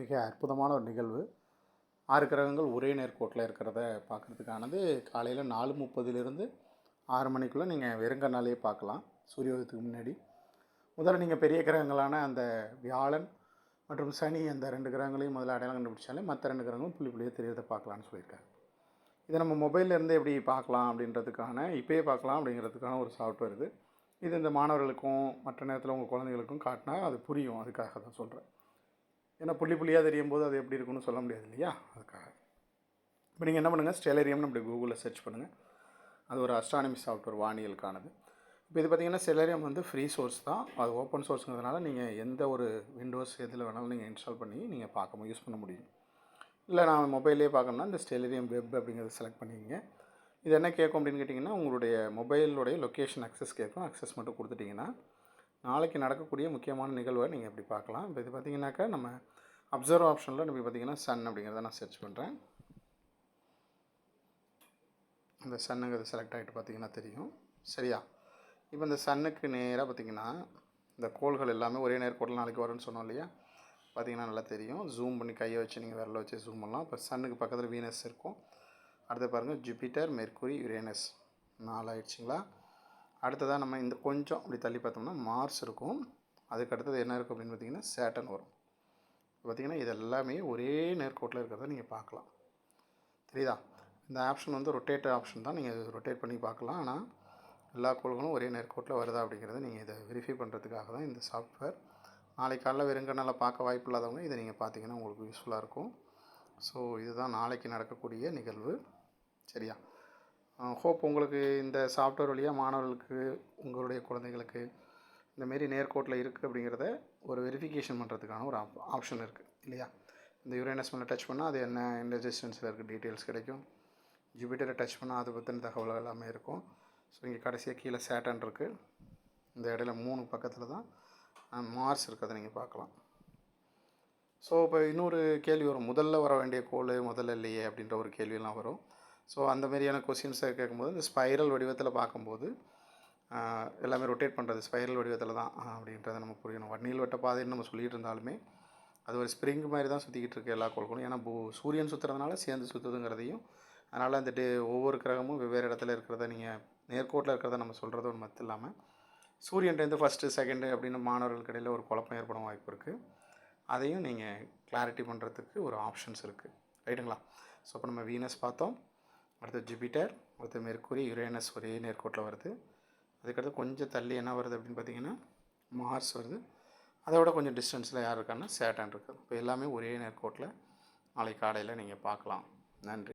மிக அற்புதமான ஒரு நிகழ்வு. ஆறு கிரகங்கள் ஒரே நேர்கோட்டில் இருக்கிறத பார்க்குறதுக்கானது. காலையில் நாலு முப்பதுலேருந்து ஆறு மணிக்குள்ளே நீங்கள் வெறுங்கண்ணாலே பார்க்கலாம். சூரியோதயத்துக்கு முன்னாடி. முதல்ல நீங்கள் பெரிய கிரகங்களான அந்த வியாழன் மற்றும் சனி அந்த ரெண்டு கிரகங்களையும் முதல்ல அடையாளம் கண்டுபிடிச்சாலே மற்ற ரெண்டு கிரகங்களும் புள்ளி புள்ளியாக தெரியறதை பார்க்கலான்னு சொல்லியிருக்காங்க. இதை நம்ம மொபைல்லேருந்து எப்படி பார்க்கலாம் அப்படின்றதுக்கான இப்போயே பார்க்கலாம் அப்படிங்கிறதுக்கான ஒரு சாஃப்ட்வேர் இது. இது இந்த மாணவர்களுக்கும் மற்ற நேரத்தில் உங்கள் குழந்தைகளுக்கும் காட்டினா அது புரியும். அதுக்காக தான் சொல்கிறேன் ஏன்னா புள்ளி புள்ளியாக தெரியும் போது அது எப்படி இருக்குன்னு சொல்ல முடியாது இல்லையா? அதுக்காக. இப்போ நீங்கள் என்ன பண்ணுங்கள் ஸ்டெலரியம்னு அப்படி கூகுளில் சர்ச் பண்ணுங்கள் அது ஒரு அஸ்ட்ரானமி சாஃப்ட்வேர் வானியலுக்கானது இப்போ இது பார்த்தீங்கன்னா ஸ்டெலரியம் வந்து ஃப்ரீ சோர்ஸ் தான். அது ஓப்பன் சோர்ஸுங்கிறதுனால நீங்கள் எந்த ஒரு விண்டோஸ் எதில் வேணாலும் நீங்கள் இன்ஸ்டால் பண்ணி நீங்கள் பார்க்க யூஸ் பண்ண முடியும். இல்லை நான் மொபைல்லே பார்க்கணும்னா இந்த ஸ்டெலரியம் வெப் அப்படிங்கிறத செலக்ட் பண்ணிக்கிங்க. இது என்ன கேட்கும் அப்படின்னு கேட்டிங்கன்னா உங்களுடைய மொபைலுடைய லொக்கேஷன் அக்சஸ் கேட்கும் அக்சஸ் மட்டும் கொடுத்துட்டிங்கன்னா நாளைக்கு நடக்கக்கூடிய முக்கியமான நிகழ்வை நீங்கள் எப்படி பார்க்கலாம். இப்போ இது பார்த்தீங்கன்னாக்கா நம்ம அப்சர்வ் ஆப்ஷனில் நம்ம பார்த்தீங்கன்னா சன் அப்படிங்கிறத நான் சர்ச் பண்ணுறேன் இந்த சன்னுங்கிறது செலக்ட் ஆகிட்டு பார்த்தீங்கன்னா தெரியும். சரியா? இப்போ இந்த சன்னுக்கு நேராக பார்த்தீங்கன்னா இந்த கோள்கள் எல்லாமே ஒரே நேர்கோட்டில் நாளைக்கு வரும்னு சொன்னோம் இல்லையா? பார்த்தீங்கன்னா நல்லா தெரியும். ஜூம் பண்ணி கையை வச்சு நீங்கள் விரல வச்சு ஜூம் பண்ணலாம். இப்போ சன்னுக்கு பக்கத்தில் வீனஸ் இருக்கும். அடுத்து பாருங்கள் ஜூபிட்டர் மெர்க்குரி யுரேனஸ் நாலு ஆயிடுச்சுங்களா? அடுத்ததாக நம்ம இந்த கொஞ்சம் அப்படி தள்ளி பார்த்தோம்னா மார்ஸ் இருக்கும். அதுக்கு அடுத்தது என்ன இருக்கும் அப்படின்னு பார்த்தீங்கன்னா சேட்டன் வரும். பார்த்தீங்கன்னா இது எல்லாமே ஒரே நேர்கோட்டில் இருக்கிறத நீங்கள் பார்க்கலாம். தெரியுதா? இந்த ஆப்ஷன் வந்து ரொட்டேட் ஆப்ஷன் தான். நீங்கள் ரொட்டேட் பண்ணி பார்க்கலாம். ஆனால் எல்லா கோள்களும் ஒரே நேர்கோட்டில் வருதா அப்படிங்கிறத நீங்கள் இதை வெரிஃபை பண்ணுறதுக்காக தான் இந்த சாஃப்ட்வேர். நாளைக்கு காலைல வெறுங்கனால் பார்க்க வாய்ப்பு இல்லாதவங்க இதை நீங்கள் பார்த்தீங்கன்னா உங்களுக்கு யூஸ்ஃபுல்லாக இருக்கும். ஸோ இதுதான் நாளைக்கு நடக்கக்கூடிய நிகழ்வு. சரியா? ஹோப் உங்களுக்கு இந்த சாஃப்ட்வேர் வழியாக மாணவர்களுக்கு உங்களுடைய குழந்தைகளுக்கு இந்தமாரி நேர்கோட்டில் இருக்குது அப்படிங்கிறத ஒரு வெரிஃபிகேஷன் பண்ணுறதுக்கான ஒரு ஆப் ஆப்ஷன் இருக்குது இல்லையா? இந்த யுரேனஸ் மேலே டச் பண்ணால் அது என்ன என்ன டிஸ்டன்ஸில் இருக்குது டீட்டெயில்ஸ் கிடைக்கும். ஜூபிட்டரை டச் பண்ணால் அதை பற்றின தகவல் எல்லாமே இருக்கும். ஸோ இங்கே கடைசியாக கீழே சேட்டன் இருக்குது இந்த இடையில மூணு பக்கத்தில் தான் மார்ஸ் இருக்கிறத நீங்கள் பார்க்கலாம். ஸோ இப்போ இன்னொரு கேள்வி வரும். முதல்ல வர வேண்டிய கோள் முதல்ல இல்லையே அப்படின்ற ஒரு கேள்வியெல்லாம் வரும். ஸோ அந்த மாதிரியான கொஸ்டின்ஸை கேட்கும்போது இந்த ஸ்பைரல் வடிவத்தில் பார்க்கும்போது எல்லாமே ரொட்டேட் பண்ணுறது ஸ்பைரல் வடிவத்தில் தான் அப்படின்றத நம்ம புரியணும். வன்னியில் வட்ட பாதைன்னு நம்ம சொல்லிகிட்டு இருந்தாலுமே அது ஒரு ஸ்ப்ரிங் மாதிரி தான் சுற்றிக்கிட்டு இருக்கு எல்லா கோள்களும். ஏன்னா பூ சூரியன் சுற்றுறதுனால சேர்ந்து சுற்றுதுங்கிறதையும் அதனால் அந்த டே ஒவ்வொரு கிரகமும் வெவ்வேறு இடத்துல இருக்கிறத நீங்கள் நேர்கோட்டில் இருக்கிறத நம்ம சொல்கிறது ஒரு மத்து இல்லாமல் சூரியன்லேருந்து ஃபஸ்ட்டு செகண்டு அப்படின்னு மாணவர்களுக்கு இடையில் ஒரு குழப்பம் ஏற்படும் வாய்ப்பு இருக்குது அதையும் நீங்கள் கிளாரிட்டி பண்ணுறதுக்கு ஒரு ஆப்ஷன்ஸ் இருக்குது ரைட்டுங்களா ஸோ இப்போ நம்ம வீனஸ் பார்த்தோம். அடுத்து ஜூபிட்டர் அடுத்து மெர்க்குரி யுரேனஸ் ஒரே நேர்கோட்டில் வருது. அதுக்கடுத்து கொஞ்சம் தள்ளி என்ன வருது அப்படின்னு பார்த்தீங்கன்னா மார்ஸ் வருது. அதை விட கொஞ்சம் டிஸ்டன்ஸில் யார் இருக்காங்கன்னா சேட்டன் இருக்குது. இப்போ எல்லாமே ஒரே நேர்கோட்டில் நாளைக்கு காலையில் நீங்கள் பார்க்கலாம். நன்றி.